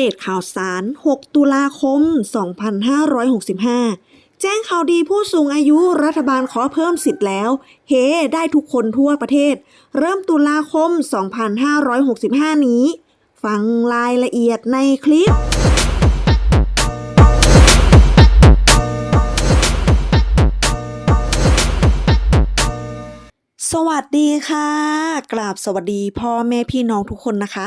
เดตข่าวสาร 6 ตุลาคม 2565 แจ้งข่าวดีผู้สูงอายุรัฐบาลขอเพิ่มสิทธิ์แล้ว เฮได้ทุกคนทั่วประเทศ เริ่มตุลาคม 2565 นี้ ฟังรายละเอียดในคลิปสวัสดีค่ะ กราบสวัสดีพ่อแม่พี่น้องทุกคนนะคะ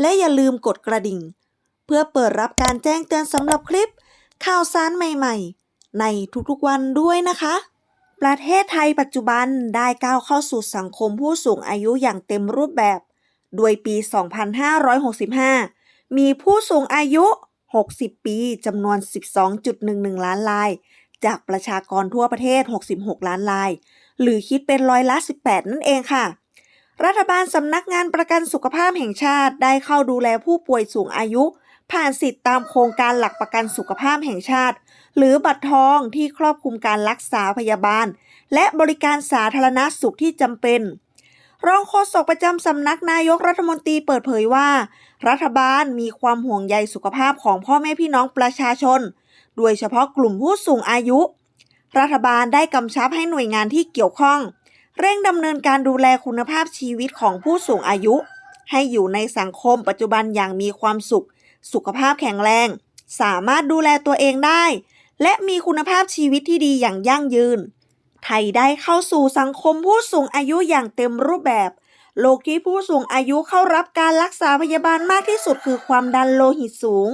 และอย่าลืมกดกระดิ่ง เพื่อเปิดรับการแจ้งเตือนสำหรับคลิป ข่าวสารใหม่ๆ ในทุกๆวันด้วยนะคะ ประเทศไทยปัจจุบันได้ก้าวเข้าสู่สังคมผู้สูงอายุอย่างเต็มรูปแบบโดยปี 2565 มีผู้สูงอายุ 60 ปีจำนวน 12.11 ล้านราย จากประชากรทั่วประเทศ 66 ล้านราย หรือคิดเป็นร้อยละ 18 นั่นเองค่ะ รัฐบาลสำนักงานประกันสุขภาพแห่งชาติ ได้เข้าดูแลผู้ป่วยสูงอายุ ผ่านสิทธิตามโครงการหลักประกันสุขภาพแห่งชาติ หรือบัตรทองที่ครอบคลุมการรักษาพยาบาล และบริการสาธารณสุขที่จำเป็น รองโฆษกประจำสำนักนายกรัฐมนตรีเปิดเผยว่า รัฐบาลมีความห่วงใยสุขภาพของพ่อแม่พี่น้องประชาชน โดยเฉพาะกลุ่มผู้สูงอายุ รัฐบาลได้กำชับให้หน่วยงานที่เกี่ยวข้อง เร่งดำเนินการดูแลคุณภาพชีวิตของผู้สูงอายุ ให้อยู่ในสังคมปัจจุบันอย่างมีความสุข สุขภาพแข็งแรง สามารถดูแลตัวเองได้ และมีคุณภาพชีวิตที่ดีอย่างยั่งยืน ไทยได้เข้าสู่สังคมผู้สูงอายุอย่างเต็มรูปแบบ โรคที่ผู้สูงอายุเข้ารับการรักษาพยาบาลมากที่สุดคือความดันโลหิตสูง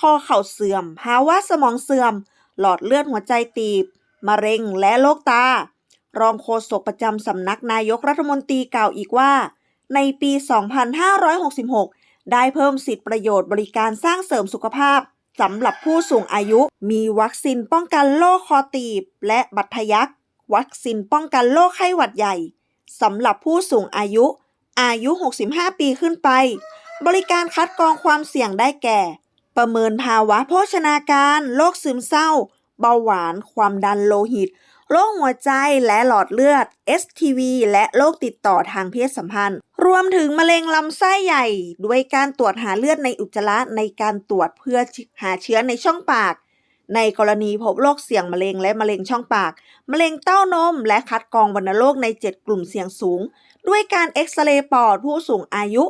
ข้อเข่าเสื่อม ภาวะสมองเสื่อม หลอดเลือดหัวใจตีบ มะเร็งและโรคตา รองโฆษกประจำสำนักนายกรัฐมนตรีกล่าวอีกว่า ในปี 2566 ได้เพิ่มสิทธิประโยชน์บริการสร้างเสริมสุขภาพสำหรับผู้สูงอายุ มีวัคซีนป้องกันโรคคอตีบ และบัตรทะยัก วัคซีนป้องกันโรคไข้หวัดใหญ่สำหรับผู้สูงอายุ อายุ 65 ปีขึ้นไป บริการคัดกรองความเสี่ยงได้แก่ ประเมินภาวะโภชนาการ โรคซึมเศร้า เบาหวาน ความดันโลหิต โรคหัวใจและหลอดเลือด STV และโรคติดต่อทางเพศสัมพันธ์ รวมถึงมะเร็งลำไส้ใหญ่ ด้วยการตรวจหาเลือดในอุจจาระในการตรวจเพื่อหาเชื้อในช่องปาก ในกรณีพบโรคเสี่ยงมะเร็งและมะเร็งช่องปาก มะเร็งเต้านม และคัดกรองวัณโรคใน 7 กลุ่มเสี่ยงสูง ด้วยการเอ็กซเรย์ปอดผู้สูงอายุ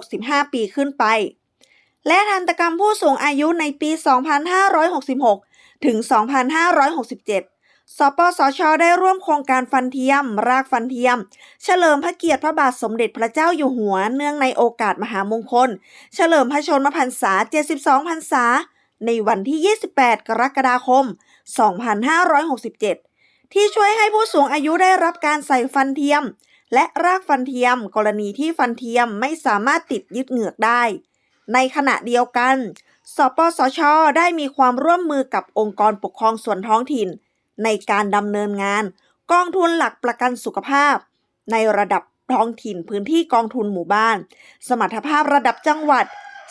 65 ปีขึ้นไป และทันตกรรมผู้สูงอายุในปี 2566 ถึง 2567 สปสช ได้ร่วมโครงการฟันเทียม รากฟันเทียม เฉลิมพระเกียรติพระบาทสมเด็จพระเจ้าอยู่หัว เนื่องในโอกาสมหามงคล เฉลิมพระชนมพรรษา 72 พรรษา ในวันที่ 28 กรกฎาคม 2567 ที่ช่วยให้ผู้สูงอายุได้รับการใส่ฟันเทียม และรากฟันเทียม กรณีที่ฟันเทียมไม่สามารถติดยึดเหงือกได้ ในขณะเดียวกัน สปสช ได้มีความร่วมมือกับองค์กรปกครองส่วนท้องถิ่น ในการดำเนินงาน กองทุนหลักประกันสุขภาพ ในระดับท้องถิ่นพื้นที่กองทุนหมู่บ้าน สมรรถภาพระดับจังหวัด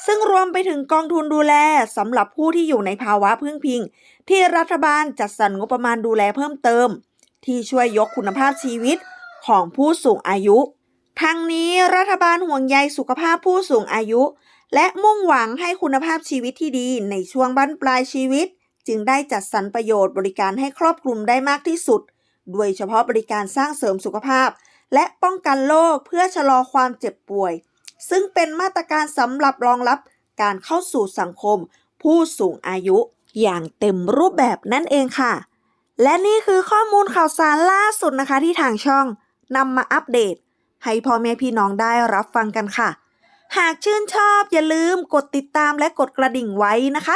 ซึ่งรวมไปถึงกองทุนดูแลสำหรับผู้ที่อยู่ในภาวะพึ่งพิง ที่รัฐบาลจัดสรรงบประมาณดูแลเพิ่มเติม ที่ช่วยยกคุณภาพชีวิตของผู้สูงอายุ ทั้งนี้รัฐบาลห่วงใยสุขภาพผู้สูงอายุ และมุ่งหวังให้คุณภาพชีวิตที่ดีในช่วงบั้นปลายชีวิต จึงได้จัดสรรประโยชน์บริการให้ครอบคลุมได้มากที่สุด โดยเฉพาะบริการสร้างเสริมสุขภาพ และป้องกันโรคเพื่อชะลอความเจ็บป่วย ซึ่งเป็นมาตรการสำหรับรองรับการเข้าสู่สังคม ผู้สูงอายุอย่างเต็มรูปแบบนั่นเองค่ะ และนี่คือข้อมูลข่าวสารล่าสุดนะคะที่ทางช่องนำมาอัปเดต ให้พ่อแม่พี่น้องได้รับฟังกันค่ะ หากชื่นชอบอย่าลืมกดติดตามและกดกระดิ่งไว้นะคะ